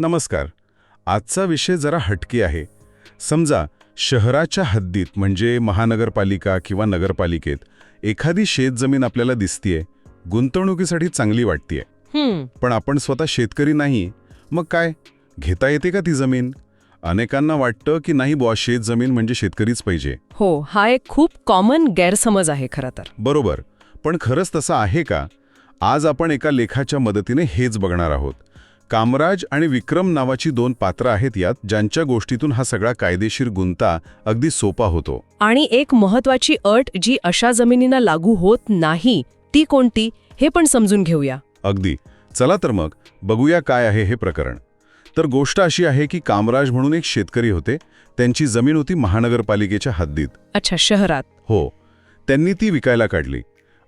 नमस्कार. आजचा विषय जरा हटके आहे. समजा शहराच्या हद्दीत म्हणजे महानगरपालिका किंवा नगरपालिकेत एखादी शेतजमीन आपल्याला दिसतीये गुंतवणुकीसाठी चांगली वाटतीये. पण आपण स्वतः शेतकरी नाही मग काय? घेता येते का ती जमीन? अनेकांना वाटतं की नाही बुवा शेतजमीन म्हणजे शेतकरीच पाहिजे. हो हा एक खूप कॉमन गैरसमज आहे खरं तर. बरोबर. पण खरंच तसं आहे का? आज आपण एका लेखाच्या मदतीने हेच बघणार आहोत. कामराज आणि विक्रम नावाची दोन पात्र आहेत यात ज्यांच्या गोष्टीतून हा सगळा कायदेशीर गुंता अगदी सोपा होतो. आणि एक महत्वाची अट जी अशा जमिनींना लागू होत नाही ती कोणती हे पण समजून घेऊया. अगदी. चला तर मग बघूया काय आहे हे प्रकरण. तर गोष्ट अशी आहे की कामराज म्हणून एक शेतकरी होते त्यांची जमीन होती महानगरपालिकेच्या हद्दीत. अच्छा शहरात. हो. त्यांनी ती विकायला काढली.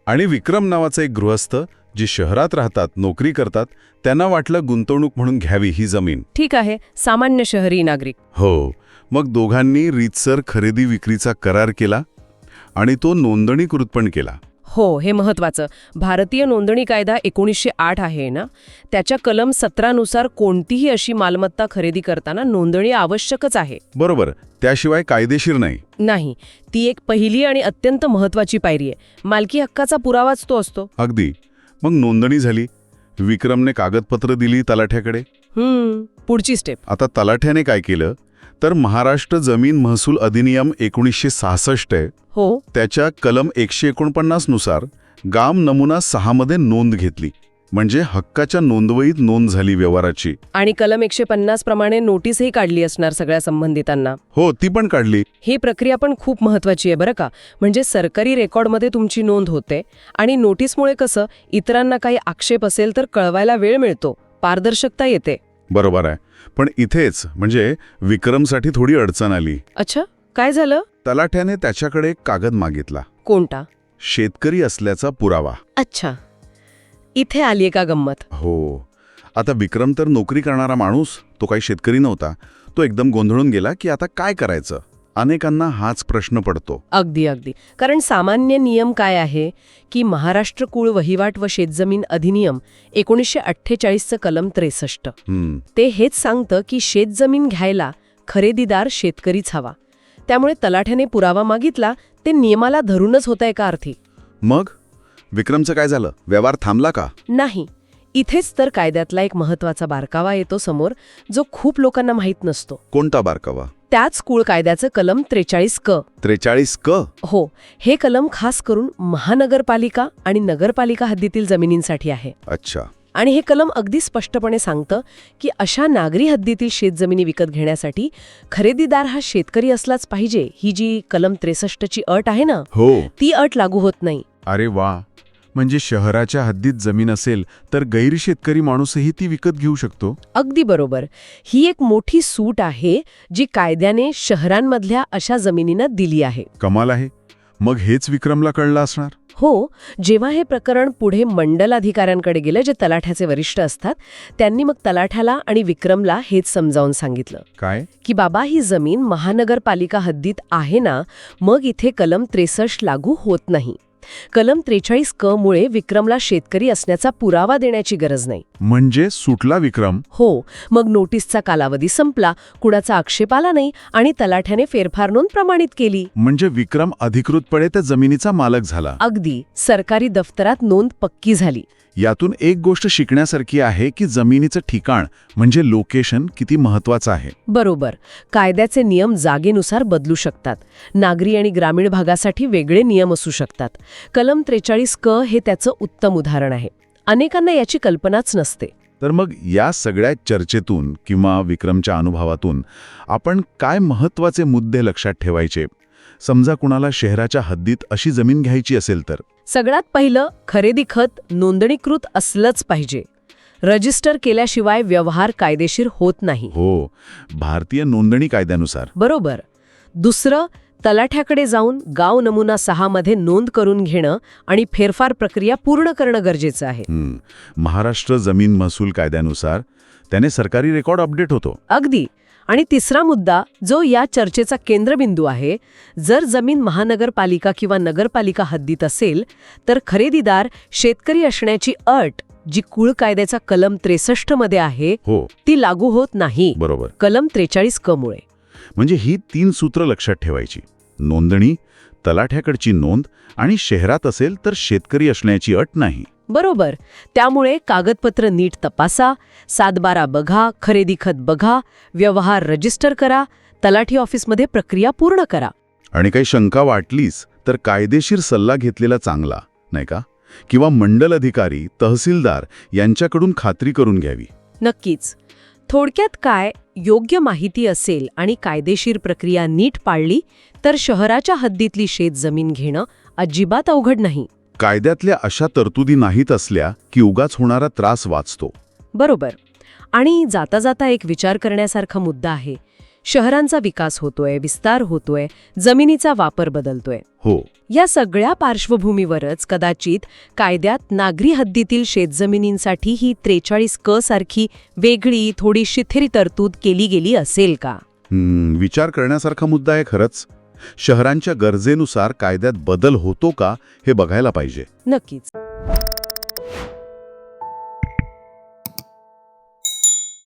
आणि विक्रम नावाचा एक गृहस्थ जे शहरात राहतात नोकरी करतात त्यांना वाटलं गुंतवणूक म्हणून घ्यावी ही जमीन. ठीक आहे सामान्य शहरी नागरिक. हो मग दोघांनी रीतसर खरेदी विक्रीचा करार केला आणि तो नोंदणीकृत पण केला. हो हे महत्वाचं भारतीय नोंदणी कायदा एकोणीसशे आठ आहे ना? त्याच्या कलम सतरानुसार कोणतीही अशी मालमत्ता खरेदी करताना नोंदणी आवश्यकच आहे. बरोबर त्याशिवाय कायदेशीर नाही. नाही ती एक पहिली आणि अत्यंत महत्वाची पायरी आहे. मालकी हक्काचा पुरावाच तो असतो. अगदी. मग नोंदणी झाली. विक्रमने कागदपत्र दिली तलाठ्याकडे. पुढची स्टेप आता तलाठ्याने काय केलं? तर महाराष्ट्र जमीन महसूल अधिनियम एकोणीसशे सहासष्ट आहे. हो. त्याच्या कलम एकशे एकोणपन्नासनुसार गाम नमुना सहामध्ये नोंद घेतली. म्हणजे हक्काच्या नोंदवहीत नोंद झाली व्यवहाराची. आणि कलम एकशे पन्नास प्रमाणे नोटीसही काढली असणार सगळ्या संबंधितांना. हो ती पण काढली. ही प्रक्रिया पण खूप महत्वाची आहे बरं का. म्हणजे सरकारी रेकॉर्डमध्ये तुमची नोंद होते आणि नोटीसमुळे कसं इतरांना काही आक्षेप असेल तर कळवायला वेळ मिळतो पारदर्शकता येते. बरोबर आहे. पण इथेच म्हणजे विक्रमसाठी थोडी अडचण आली. अच्छा काय झालं? तलाठ्याने त्याच्याकडे एक कागद मागितला. कोणता? शेतकरी असल्याचा पुरावा. अच्छा. इथे आलीये का गंमत? हो. आता विक्रम तर नोकरी करणारा माणूस तो काही शेतकरी नव्हता. तो एकदम गोंधळून गेला की आता काय करायचं? अनेकांना हाच प्रश्न पडतो. अगदी अगदी. कारण सामान्य नियम काय आहे? की महाराष्ट्र कुळ वहिवाट व शेतजमीन अधिनियम एकोणीसशे अठ्ठेचाळीसचं कलम त्रेसष्ट. हम्म. ते हेच सांगतं की शेतजमीन घ्यायला खरेदीदार शेतकरीच हवा. त्यामुळे तलाठ्याने पुरावा मागितला ते नियमाला धरूनच होत आहे का अर्थी? मग? विक्रमचं काय झालं? व्यवहार थांबला का? नाही. इथेच तर कायद्यातला एक महत्त्वाचा बारकावा येतो समोर जो खूप लोकांना माहीत नसतो. कोणता बारकावा? त्याच कुळ कायद्याचं कलम त्रेचाळीस क. त्रेचाळीस क? हो. हे कलम खास करून महानगरपालिका आणि नगरपालिका हद्दीतील जमिनींसाठी आहे. अच्छा. आणि हे कलम अगदी स्पष्टपणे सांगतं की अशा नागरी हद्दीतील शेतजमिनी विकत घेण्यासाठी खरेदीदार हा शेतकरी असलाच पाहिजे ही जी कलम त्रेसष्टची अट आहे ना हो. ती अट लागू होत नाही. अरे वा. म्हणजे शहराच्या हद्दीत जमीन असेल तर गैरशेतकरी माणूसही ती विकत घेऊ शकतो? अगदी बरोबर. ही एक मोठी सूट आहे जी कायद्याने शहरांमधल्या अशा जमिनींना दिली आहे. कमाल आहे. मग हेच विक्रमला कळलं असणार? हो जेव्हा हे प्रकरण पुढे मंडल अधिकाऱ्यांकडे गेलं जे तलाठ्याचे वरिष्ठ असतात त्यांनी मग तलाठ्याला आणि विक्रमला हेच समजावून सांगितलं. काय? की बाबा ही जमीन महानगरपालिका हद्दीत आहे ना मग इथे कलम त्रेसष्ट लागू होत नाही. कलम त्रेचाळीस क मुळे विक्रमला शेतकरी असण्याचा पुरावा देण्याची गरज नाही. म्हणजे सुटला विक्रम? हो मग नोटीसचा कालावधी संपला कुणाचा आक्षेप आला नाही आणि तलाठ्याने फेरफार नोंद प्रमाणित केली. म्हणजे विक्रम अधिकृतपणे त्या जमिनीचा मालक झाला. अगदी सरकारी दफ्तरात नोंद पक्की झाली. यातून एक गोष्ट शिकण्यासारखी आहे की जमिनीचं ठिकाण म्हणजे लोकेशन किती महत्वाचं आहे. बरोबर. कायद्याचे नियम जागेनुसार बदलू शकतात. नागरी आणि ग्रामीण भागासाठी वेगळे नियम असू शकतात. कलम त्रेचाळीस क हे त्याचं उत्तम उदाहरण आहे. अनेकांना याची कल्पनाच नसते. तर मग या सगळ्या चर्चेतून किंवा विक्रमच्या अनुभवातून आपण काय महत्त्वाचे मुद्दे लक्षात ठेवायचे? समजा कुणाला शहराच्या हद्दीत अशी जमीन घ्यायची असेल तर. सगळ्यात पहिलं खरेदी खत नोंदणीकृत असलंच पाहिजे. रजिस्टर केल्याशिवाय व्यवहार कायदेशीर होत नाही. हो भारतीय नोंदणी कायद्यानुसार. बरोबर. दुसरं तलाठ्याकडे जाऊन गाव नमुना सहा मध्ये नोंद करून घेणं आणि फेरफार प्रक्रिया पूर्ण करणं गरजेचं आहे. महाराष्ट्र जमीन महसूल कायद्यानुसार त्याने सरकारी रेकॉर्ड अपडेट होतो. अगदी. आणि तिसरा मुद्दा जो या चर्चेचा केंद्रबिंदू आहे जर जमीन महानगरपालिका किंवा नगरपालिका हद्दीत असेल तर खरेदीदार शेतकरी असण्याची अट जी कुळ कायद्याचा कलम त्रेसष्टमध्ये आहे हो. ती लागू होत नाही. बरोबर. कलम त्रेचाळीस क मुळे. म्हणजे ही तीन सूत्र लक्षात ठेवायची. नोंदणी तलाठ्याकडची नोंद आणि शहरात असेल तर शेतकरी असण्याची अट नाही. बरोबर. त्यामुळे कागदपत्र नीट तपासा सातबारा बघा खरेदी खत बघा व्यवहार रजिस्टर करा तलाठी ऑफिसमध्ये प्रक्रिया पूर्ण करा. आणि काही शंका वाटलीच तर कायदेशीर सल्ला घेतलेला चांगला नाही का? किंवा मंडल अधिकारी तहसीलदार यांच्याकडून खात्री करून घ्यावी. नक्कीच. थोडक्यात काय योग्य माहिती असेल आणि कायदेशीर प्रक्रिया नीट पाळली तर शहराच्या हद्दीतली शेत जमीन घेणं अजिबात अवघड नाही. कायद्यातल्या अशा तरतुदी नाहीत असल्या की उगाच होणारा त्रास वाचतो. बरोबर. आणि जाता जाता एक विचार करण्यासारखा मुद्दा आहे शहरांचा विकास होतोय विस्तार होतोय जमिनीचा वापर बदलतोय. हो. या सगळ्या पार्श्वभूमीवरच कदाचित कायद्यात नागरी हद्दीतील शेतजमिनींसाठी ही त्रेचाळीस क सारखी वेगळी थोडी शिथिरी तरतूद केली गेली असेल का? विचार करण्यासारखा मुद्दा आहे खरंच. शहरांच्या गरजेनुसार कायद्यात बदल होतो का हे बघायला पाहिजे. नक्कीच.